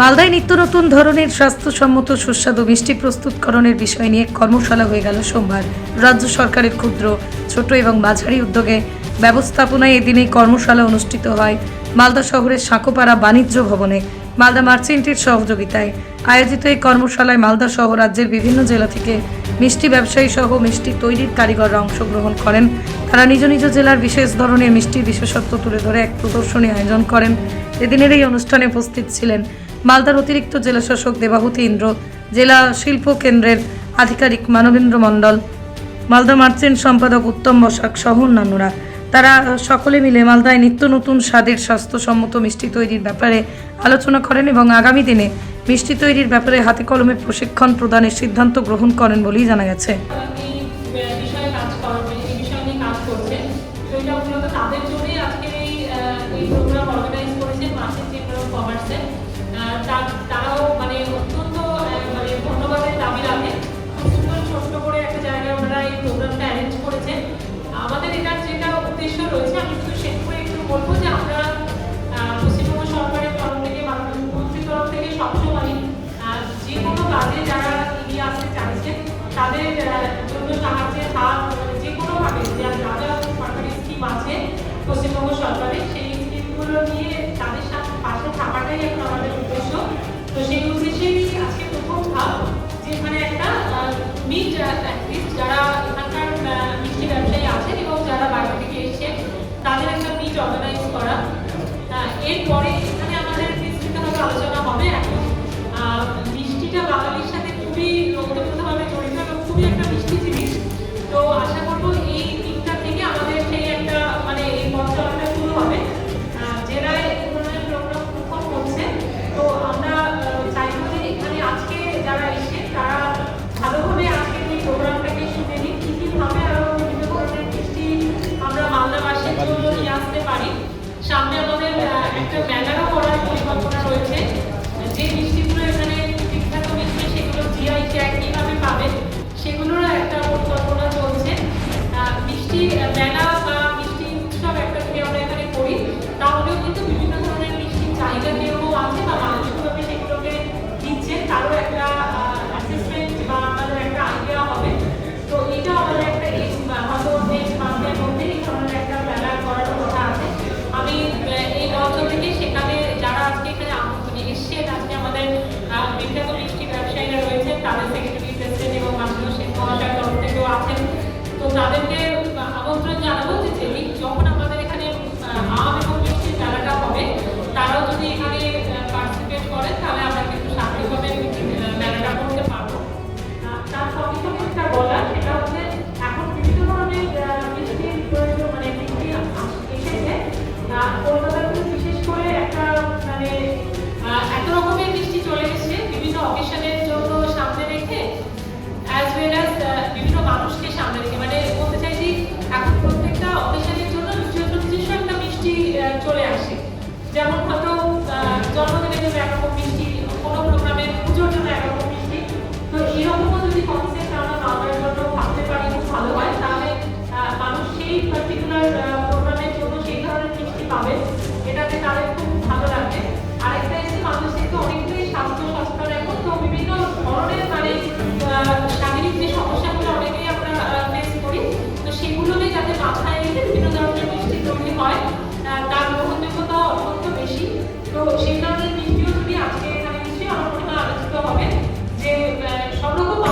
মালদায় নিত্য নতুন ধরনের স্বাস্থ্যসম্মত সুস্বাদু মিষ্টি প্রস্তুতকরণের বিষয় নিয়ে কর্মশালা হয়ে গেল সোমবার। রাজ্য সরকারের ক্ষুদ্র, ছোট এবং মাঝারি উদ্যোগে ব্যবস্থাপনায় এদিন এই কর্মশালা অনুষ্ঠিত হয়। মালদা শহরের সাঁকোপাড়া বাণিজ্য ভবনে মালদা মার্চেন্টের সহযোগিতায় আয়োজিত এই কর্মশালায় মালদা সহ রাজ্যের বিভিন্ন জেলা থেকে মিষ্টি ব্যবসায়ী সহ মিষ্টি তৈরির কারিগররা অংশগ্রহণ করেন। তারা নিজ নিজ জেলার বিশেষ ধরনের মিষ্টির বিশেষত্ব তুলে ধরে এক প্রদর্শনী আয়োজন করেন। এদিনের এই অনুষ্ঠানে উপস্থিত ছিলেন মালদার অতিরিক্ত জেলাশাসক দেবাহুতি ইন্দ্র জেলা শিল্প কেন্দ্রের আধিকারিক মানবেন্দ্র মণ্ডল মালদা মার্চেন্ট সম্পাদক উত্তম বসাক সহ অন্যান্যরা তারা সকলে মিলে মালদায় নিত্য নতুন স্বাদের স্বাস্থ্যসম্মত মিষ্টি তৈরির ব্যাপারে আলোচনা করেন এবং আগামী দিনে মিষ্টি তৈরির ব্যাপারে হাতে কলমে প্রশিক্ষণ প্রদানের সিদ্ধান্ত গ্রহণ করেন বলেই জানা গেছে তাদের জন্যই আজকে এই প্রোগ্রাম অর্গানাইজ করেছে কমার্সে তারাও মানে অত্যন্ত মানে ধন্যবাদের দাবি রাখে। ছোট্ট করে একটা জায়গায় ওনারা এই প্রোগ্রামটা অ্যারেঞ্জ করেছে আমাদের এটার যেটা উদ্দেশ্য রয়েছে, আমি একটু বলব যে আমরা পশ্চিমবঙ্গ সরকারের তরফ থেকে তরফ থেকে সবসময় যে কোনো কাজে যারা এগিয়ে আসতে চাইছে তাদের জন্য সাহায্যের হাত, যে কোনোভাবে যা সরকারি স্কিম আছে পশ্চিমবঙ্গ সরকারের, সেই স্কিমগুলো নিয়ে তাদের সাথে পাশে থাকাটাই এখন আমাদের মিট অ্যাটলিস্ট যারা এখানকার মিষ্টি ব্যবসায়ী আছেন এবং যারা বাইরে থেকে এসছে তাদের একটা মিট অর্গানাইজ করা। আহ, এরপরে তাদের সেক্রেটারি প্রেসিডেন্ট এবং মাননীয় শেখ মহাশয়ের তরফ থেকেও আছেন তো তাদেরকে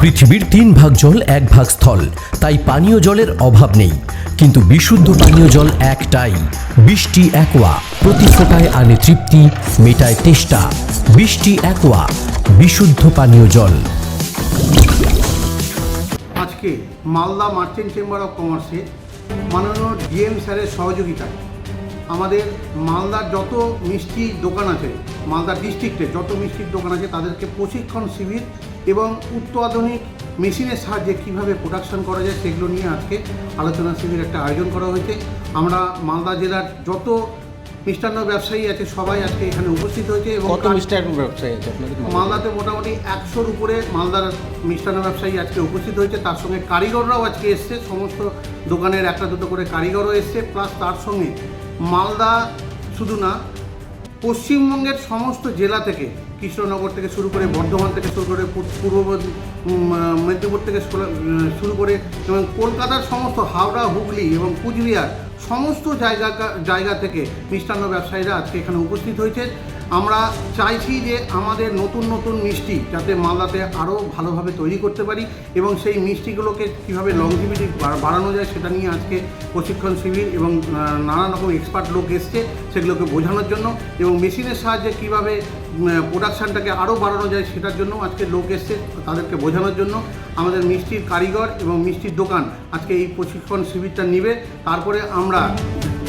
পৃথিবীর তিন ভাগ জল এক ভাগ স্থল। তাই পানীয় জলের অভাব নেই। কিন্তু বিশুদ্ধ পানীয় জল একটাই। বৃষ্টি একোয়া। প্রতি ফোটায় আনে তৃপ্তি মেটায় তেষ্টা। বৃষ্টি একোয়া। বিশুদ্ধ পানীয় জল। আজকে মালদা মার্চেন্ট চেম্বার অফ কমার্সে মাননীয় ডিএম স্যারের সহযোগিতায় আমাদের মালদার যত মিষ্টি দোকান আছে মালদা ডিস্ট্রিক্টে যত মিষ্টির দোকান আছে তাদেরকে প্রশিক্ষণ শিবির এবং অত্যাধুনিক মেশিনের সাহায্যে কীভাবে প্রোডাকশন করা যায় সেগুলো নিয়ে আজকে আলোচনা শিবির একটা আয়োজন করা হয়েছে। আমরা মালদা জেলার যত মিষ্টান্ন ব্যবসায়ী আছে সবাই আজকে এখানে উপস্থিত হয়েছে এবং কত ব্যবসায়ী আছে আপনাদের মালদাতে মোটামুটি একশোর উপরে মালদার মিষ্টান্ন ব্যবসায়ী আজকে উপস্থিত হয়েছে। তার সঙ্গে কারিগররাও আজকে এসছে। সমস্ত দোকানের একটা দুটো করে কারিগরও এসছে। প্লাস তার সঙ্গে মালদা শুধু না, পশ্চিমবঙ্গের সমস্ত জেলা থেকে, কৃষ্ণনগর থেকে শুরু করে বর্ধমান থেকে শুরু করে পূর্ব মেদিনীপুর থেকে শুরু করে এবং কলকাতার সমস্ত হাওড়া, হুগলি এবং কুচবিহার সমস্ত জায়গা জায়গা থেকে মিষ্টান্ন ব্যবসায়ীরা আজকে এখানে উপস্থিত হয়েছে আমরা চাইছি যে আমাদের নতুন নতুন মিষ্টি যাতে মালদাতে আরও ভালোভাবে তৈরি করতে পারি এবং সেই মিষ্টিগুলোকে কীভাবে লংজিভিটি বাড়ানো যায় সেটা নিয়ে আজকে প্রশিক্ষণ শিবির এবং নানান রকম এক্সপার্ট লোক এসছে সেগুলোকে বোঝানোর জন্য এবং মেশিনের সাহায্যে কীভাবে প্রোডাকশানটাকে আরও বাড়ানো যায় সেটার জন্য আজকে লোক এসছে তাদেরকে বোঝানোর জন্য। আমাদের মিষ্টির কারিগর এবং মিষ্টির দোকান আজকে এই প্রশিক্ষণ শিবিরটা নিবে। তারপরে আমরা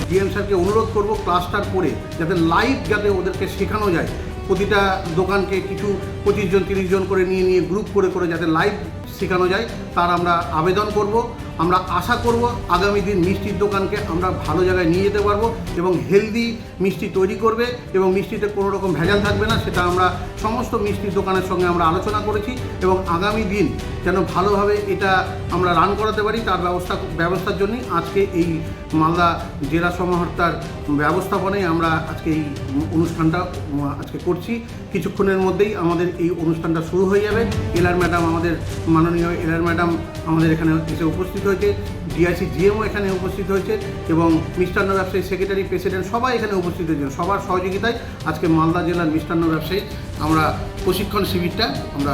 ডিএম স্যারকে অনুরোধ করব ক্লাসটার করে যাতে লাইভ যাতে ওদেরকে শেখানো যায়। প্রতিটা দোকানকে কিছু পঁচিশ জন, তিরিশ জন করে নিয়ে নিয়ে গ্রুপ করে করে যাতে লাইভ শেখানো যায়। তার আমরা আবেদন করব। আমরা আশা করব আগামী দিন মিষ্টির দোকানকে আমরা ভালো জায়গায় নিয়ে যেতে পারব এবং হেলদি মিষ্টি তৈরি করবে এবং মিষ্টিতে কোনো রকম ভেজাল থাকবে না, সেটা আমরা সমস্ত মিষ্টির দোকানের সঙ্গে আমরা আলোচনা করেছি এবং আগামী দিন যেন ভালোভাবে এটা আমরা রান করাতে পারি, তার ব্যবস্থা, ব্যবস্থার জন্যই আজকে এই মালদা জেলা সমাহর্তার ব্যবস্থাপনায় আমরা আজকে এই অনুষ্ঠানটা, আজকে করছি। কিছুক্ষণের মধ্যেই আমাদের এই অনুষ্ঠানটা শুরু হয়ে যাবে। এলআর ম্যাডাম আমাদের মাননীয় এলআর ম্যাডাম আমাদের এখানে এসে উপস্থিত হয়েছে, ডিআইসি জিএমও এখানে উপস্থিত হয়েছে এবং মিষ্টান্ন ব্যবসায়ী সেক্রেটারি প্রেসিডেন্ট সবাই এখানে উপস্থিত হয়েছেন সবার সহযোগিতায় আজকে মালদা জেলার মিষ্টান্ন ব্যবসায়ী আমরা প্রশিক্ষণ শিবিরটা আমরা